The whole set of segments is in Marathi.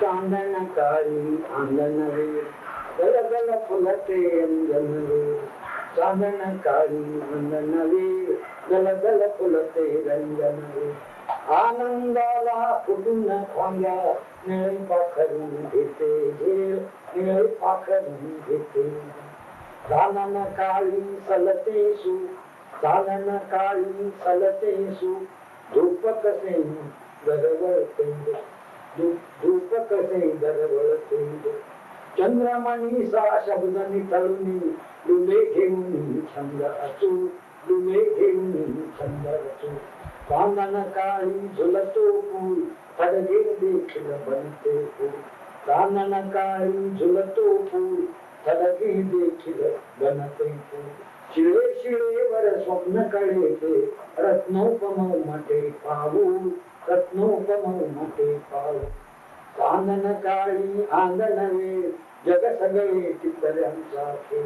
चांदन काळी आंगण रे गल गल फुलते अंजन रे चांदन काळी अंगण रे गल गल फुलते रंजन रे आनंदाला फुटून खांद्या निळे पाखरून घेते निळे पाखरून घेते। चालन काळी सलते सु काळी सलते धूप कसे गरवळते चंद्रमणी सा शब्द नितळुनी डुबे घेऊन छंद असू डुबे घेऊन छंद असू. चांदन काळी झुलतो फूल फडगे देखील बनते फूल. कानन काळी झुलतो फूल फडगे देखील बनते फूल. शिळे शिळेवर स्वप्न कळेते रत्नोपम मटे पाहू. रत्नोपमते पाल कानन काली आंगनवे जग सगळे टिपर्यांसाखे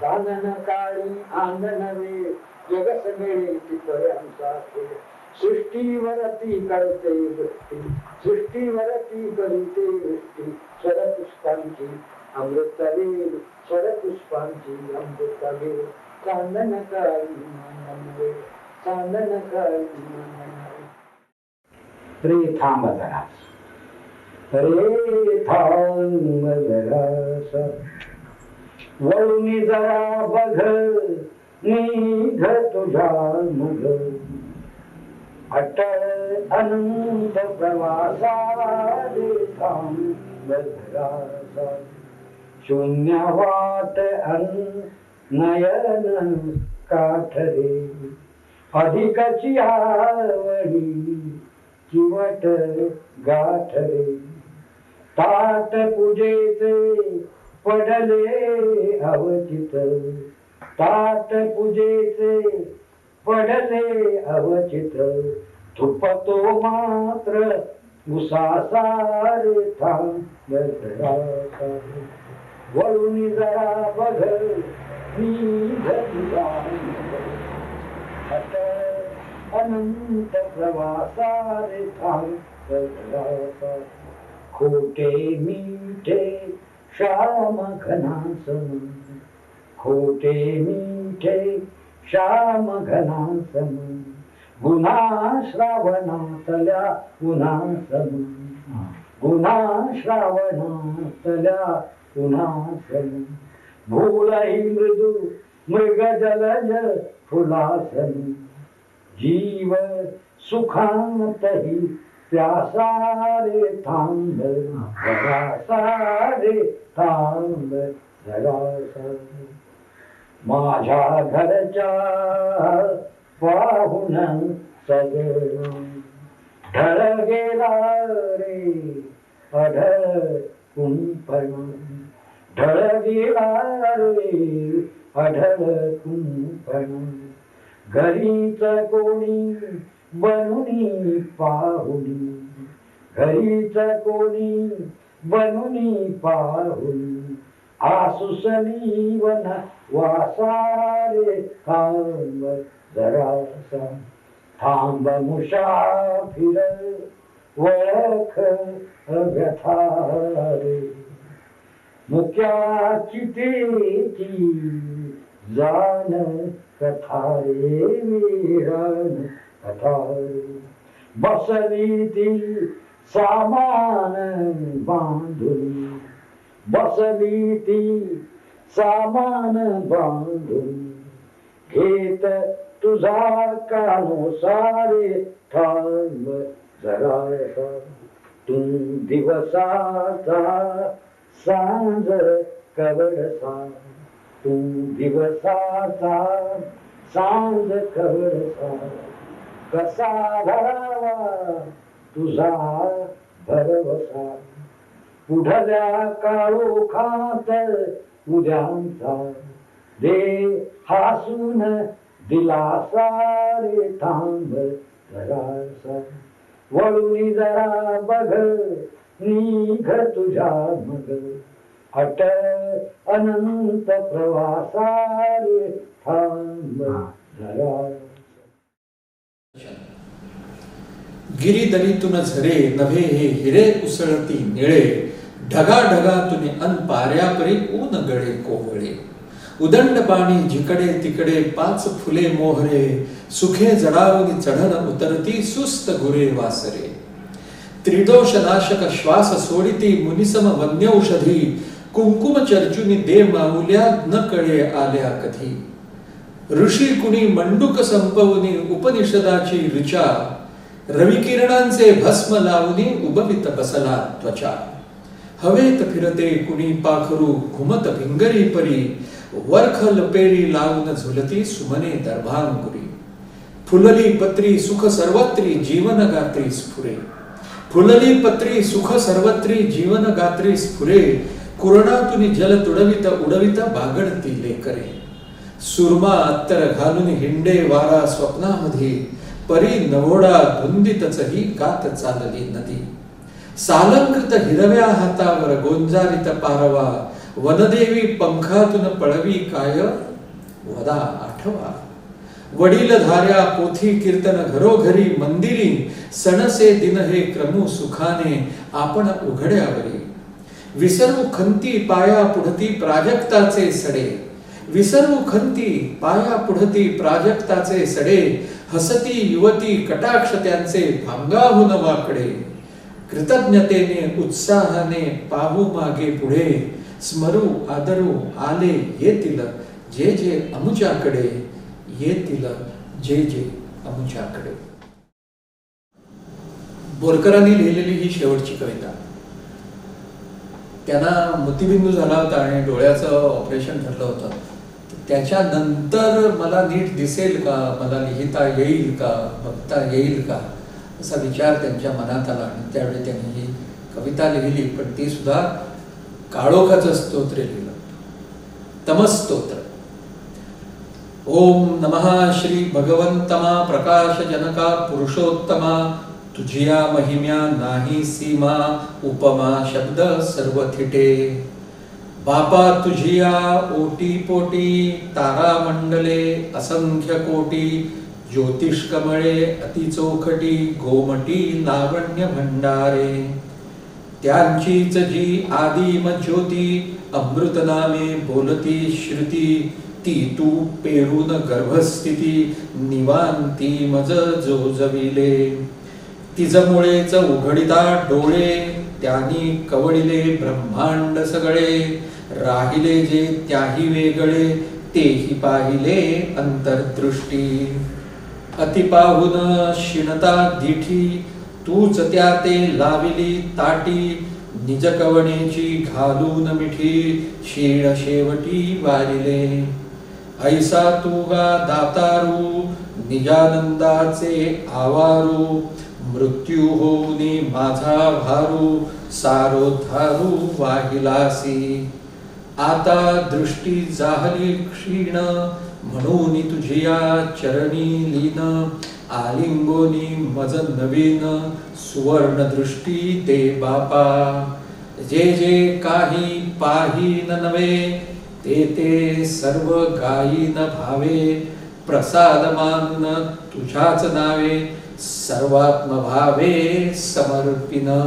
कानन काळी आंगनवे जग सगळे टिपर्यांसाखे सृष्टीवरती करते वृष्टी सृष्टीवरती करीते वृष्टी स्वरपुष्पांची अमृतवेल स्वरपुष्पांची अमृतवेल कानन काळी आंगनवे कानन काळी आंगनवे रे थांब जरा रे थांब. जरासा वळून जरा बघ निघ तुझ्या मुघ अटळ अनंत प्रवासा रे थांब जरासा शून्य वाट अन नयन काठरे अधिकची आवडी चिवट गाठले. ताट पूजेचे पडले अवचित. ताट पूजेचे पडले अवचित. थुपतो मात्र उसासारे थांब वळून जरा बघ मी तुझा अट अनंत प्रवासारे थांब खोटे मीठे श्याम घनासन खोटे मीठे श्याम घनासन गुन्हा श्रावणातल्या गुन्हासन गुन्हा श्रावणातल्या गुन्हासन भूलही मृदू मृग जलज फुलासन जीव सुखांतही प्यासारे थांब जरासारे थांब जरासा माझ्या घरच्या पाहुन सगळं ढळ गेला रे अढळ कुंपण ढळ गेला रे अढळ कुंपण घरीच कोणी बनूनी पाहुणी घरीच कोणी बनूनी पाहुनी आसुसली वन वासारे थांब जरासा. थांब मुसाफिर वळख व्यथारे. मुख्या चितेची जाण कथारे विरण कथारे बसली ती सामान बांधून बसली ती सामान बांधून घेत तुझा कानुसारे थांब जरा तू दिवसाचा सांज कवडसा तू दिवसाचा सांग कवडसा कसा भरावा तुझा भरवसा. पुढल्या काळोखात उद्यांचा. दे हासून दिलासा रे थांब जरासा वळून जरा बघ निघ तुझ्या मग. अट अनंत प्रवासा रे थांब जरा. गिरीदरीतून झरे नभे हे हिरे उसळती निळे. ढगा ढगातून अन पाऱ्यापरी ऊन गळे कोवळे. उदंड पाणी जिकडे तिकडे पाच फुले मोहरे. सुखे जडावून चढण उतरती सुस्त गुरे वासरे. त्रिदोष नाशक श्वास सोडिती मुनिसम वन्यौषधी. कुंकुम चर्चुनी दे माऊल्या न कळे आल्या कधी. ऋषी कुणी मंडूक संपवनी उपनिषदाची ऋचा रविकिरणांचे भस्म लावणी उबवित बसला त्वचा. हवेत फिरते कुणी पाखरू घुमत भिंगरी परी वर्ख लपेरी लावून झुलती सुमने दर्भांगुरी फुलली पत्री सुख सर्वत्री जीवन गात्री स्फुरे. फुलली पत्री सुख सर्वत्री जीवन गात्री स्फुरे कुरणातून जल तुडवित उडवित बागडती लेकरे. सुरमा अत्तर घालून हिंडे वारा स्वप्नामध्ये परी नवोडा धुंदितच ही गात चालली नदी. सालंकृत हिरव्या हातावर गोंजारित पारवा वनदेवी पंखातून पळवी काय? वदा आठवा. वडील धाऱ्या पोथी कीर्तन घरोघरी मंदिरी सणसे दिन हे क्रमू सुखाने आपण उघड्यावरी. विसरू खंती पाया पुढती प्राजक्ताचे सडे. विसरू खंती पाया पुढती प्राजक्ताचे सडे. हसती युवती कटाक्ष त्यांचे भांगाहून वाकडे. कृतज्ञतेने उत्साहाने पाहू मागे पुढे. स्मरू आदरू आले येतील जे जे अमुच्याकडे. येतील जे जे अमुच्याकडे. बोरकरांनी लिहिलेली ही शेवटची कविता. त्यांना मोतीबिंदू झाला होता आणि डोळ्याचं ऑपरेशन ठरलं होतं. त्याच्यानंतर मला नीट दिसेल का? मला लिहिता येईल का? बघता येईल का? असा विचार त्यांच्या मनात आला आणि त्यावेळी त्यांनी ही कविता लिहिली पण ती सुद्धा काळोखाचं स्तोत्र लिहिलं. तमस्तोत्र. ओम नमः श्री भगवंतमा प्रकाश जनका पुरुषोत्तमा तुझिया महिम्या नाही सीमा उपमा शब्द सर्व थिटे बापा तुझिया ओटी पोटी तारा मंडले असंख्य कोटी ज्योतिष कमळे अतिचोखटी गोमटी लावण्य भंडारे. त्यांचीच जी आदिम ज्योती अमृत नामे बोलती श्रुती ती तू पेरून गर्भस्थिती निवांती मज जोजविले. तिजमुळेच उघडिता डोळे त्यांनी कवळिले ब्रह्मांड सगळे. राहिले जे त्याही वेगळे तेही पाहिले अंतर्दृष्टी. अति पाहून शिणता दिठी तूच त्या ते लाविली ताटी. निज कवणेची घालून मिठी क्षीण शेवटी वारिले. ऐसा तू गा दातारू निजानंदाचे आवारू. मृत्यू होऊनी माझा भारू सारो धारू वाहिलासी. आता दृष्टी जाहली क्षीण म्हणून तुझिया चरणी लीन आलिंगोनी मज नवीन सुवर्ण दृष्टी ते बापा. जे जे काही पाहीन नवे ते ते सर्व गायीन भावे प्रसाद मानून तुझ्याच नावे सर्वात्मभावे समर्पिना।